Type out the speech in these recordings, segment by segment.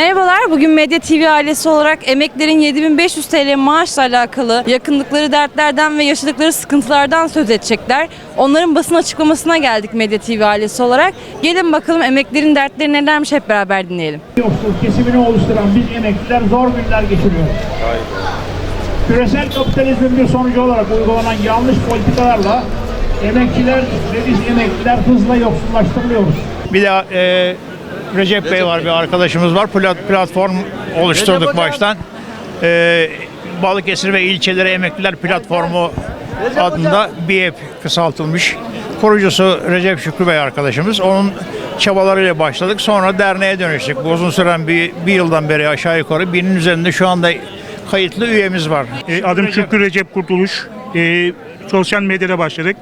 Merhabalar, bugün Medya TV ailesi olarak emeklerin 7500 TL maaşla alakalı yakındıkları dertlerden ve yaşadıkları sıkıntılardan söz edecekler. Onların basın açıklamasına geldik Medya TV ailesi olarak. Gelin bakalım emeklerin dertleri nelermiş hep beraber dinleyelim. yoksul kesimini oluşturan biz emekliler zor günler geçiriyoruz. Küresel kapitalizmin bir sonucu olarak uygulanan yanlış politikalarla emekçiler ve biz emekliler hızla yoksullaştırılıyoruz. Bir de e, Recep Bey var bir arkadaşımız var. Plat- platform oluşturduk baştan. E, Balıkesir ve ilçeleri emekliler platformu adında BİEP kısaltılmış. Kurucusu Recep Şükrü Bey arkadaşımız. Onun çabalarıyla başladık. Sonra derneğe dönüştük. Bu uzun süren bir, bir yıldan beri aşağı yukarı binin üzerinde şu anda kayıtlı üyemiz var. E, Adım Şükrü Recep Kurtuluş. E, sosyal medyada başladık.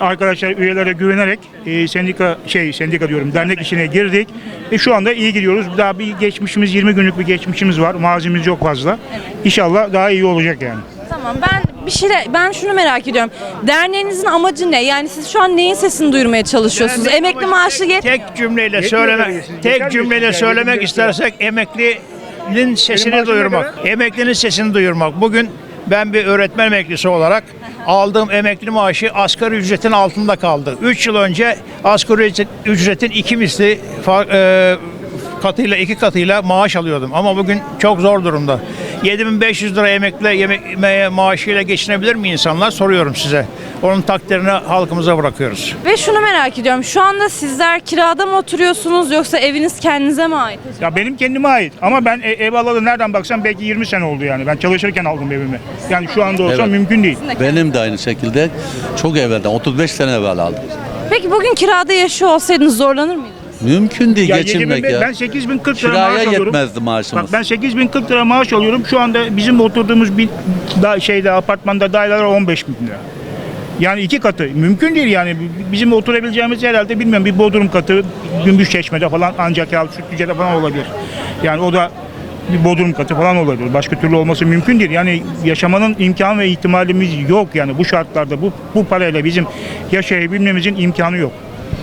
Arkadaşlar üyelere güvenerek e, sendika şey sendika diyorum dernek işine girdik. E, şu anda iyi gidiyoruz. Daha bir geçmişimiz 20 günlük bir geçmişimiz var. Mazimiz yok fazla. İnşallah daha iyi olacak yani. Tamam ben bir şey ben şunu merak ediyorum. Derneğinizin amacı ne? Yani siz şu an neyin sesini duyurmaya çalışıyorsunuz? Emekli maaşı yet Tek cümleyle söylemek, tek cümleyle söylemek istersek emeklinin sesini duyurmak. Emeklinin sesini duyurmak. Bugün ben bir öğretmen emeklisi olarak aldığım emekli maaşı asgari ücretin altında kaldı. 3 yıl önce asgari ücret- ücretin iki misli e, katıyla iki katıyla maaş alıyordum. Ama bugün çok zor durumda. 7500 lira emekli yemek me- maaşıyla geçinebilir mi insanlar? Soruyorum size. Onun takdirini halkımıza bırakıyoruz. ve şunu merak ediyorum. Şu anda sizler kirada mı oturuyorsunuz yoksa eviniz kendinize mi ait? Ya benim kendime ait ama ben e, ev alalı nereden baksam belki 20 sene oldu yani. Ben çalışırken aldım evimi. Yani şu anda olsa Evet. mümkün değil. Benim de aynı şekilde çok evvelden 35 sene evvel aldım. Peki bugün kirada yaşıyor olsaydınız zorlanır mıydınız? Mümkün değil Ya geçinmek 7000 ya. Ben 8040 lira Kiraya maaş alıyorum. yetmezdi maaşımız. Bak ben 8040 lira maaş alıyorum. Şu anda bizim oturduğumuz bir da, şeyde apartmanda daireler 15 bin lira. Yani iki katı. Mümkün değil yani. Bizim oturabileceğimiz herhalde bilmiyorum bir bodrum katı Gümüşçeşme'de falan ancak ya Sütlüce'de falan olabilir. Yani o da bir bodrum katı falan olabilir. Başka türlü olması mümkün değil. Yani yaşamanın imkan ve ihtimalimiz yok yani bu şartlarda bu bu parayla bizim yaşayabilmemizin imkanı yok.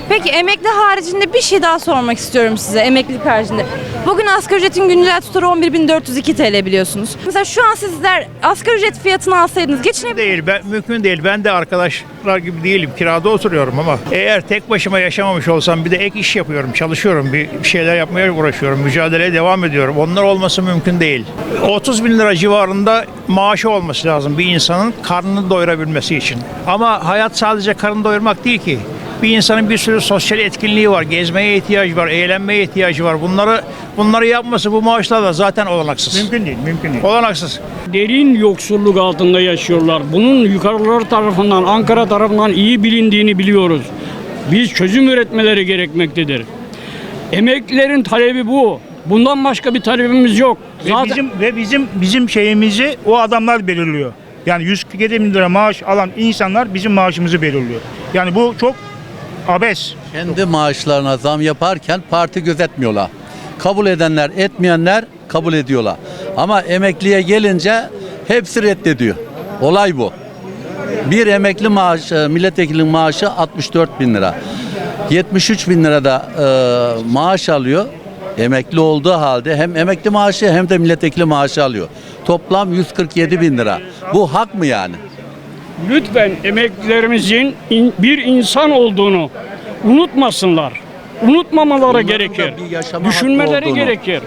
Peki emekli haricinde bir şey daha sormak istiyorum size emeklilik haricinde. Bugün asgari ücretin güncel tutarı 11.402 TL biliyorsunuz. Mesela şu an sizler asgari ücret fiyatını alsaydınız geçinebilir değil. Ben mümkün değil. Ben de arkadaşlar gibi değilim. Kirada oturuyorum ama eğer tek başıma yaşamamış olsam bir de ek iş yapıyorum, çalışıyorum. Bir şeyler yapmaya uğraşıyorum. Mücadeleye devam ediyorum. Onlar olması mümkün değil. 30 bin lira civarında maaşı olması lazım bir insanın karnını doyurabilmesi için. Ama hayat sadece karnını doyurmak değil ki. Bir insanın bir sürü sosyal etkinliği var, gezmeye ihtiyacı var, eğlenmeye ihtiyacı var. Bunları bunları yapması bu maaşlarla zaten olanaksız. Mümkün değil, mümkün değil. Olanaksız. derin yoksulluk altında yaşıyorlar. Bunun yukarılar tarafından, Ankara tarafından iyi bilindiğini biliyoruz. Biz çözüm üretmeleri gerekmektedir. Emeklilerin talebi bu. Bundan başka bir talebimiz yok. Ve Zaten bizim ve bizim bizim şeyimizi o adamlar belirliyor. Yani 147 bin lira maaş alan insanlar bizim maaşımızı belirliyor. Yani bu çok abes. Kendi maaşlarına zam yaparken parti gözetmiyorlar. Kabul edenler etmeyenler kabul ediyorlar. Ama emekliye gelince hepsi reddediyor. Olay bu. Bir emekli maaşı, milletvekilinin maaşı 64 bin lira. 73 bin lira da e, maaş alıyor. Emekli olduğu halde hem emekli maaşı hem de milletvekili maaşı alıyor. Toplam 147 bin lira. Bu hak mı yani? Lütfen emeklilerimizin in- bir insan olduğunu unutmasınlar. Unutmamaları Onların da gerekir. Düşünmeleri gerekir.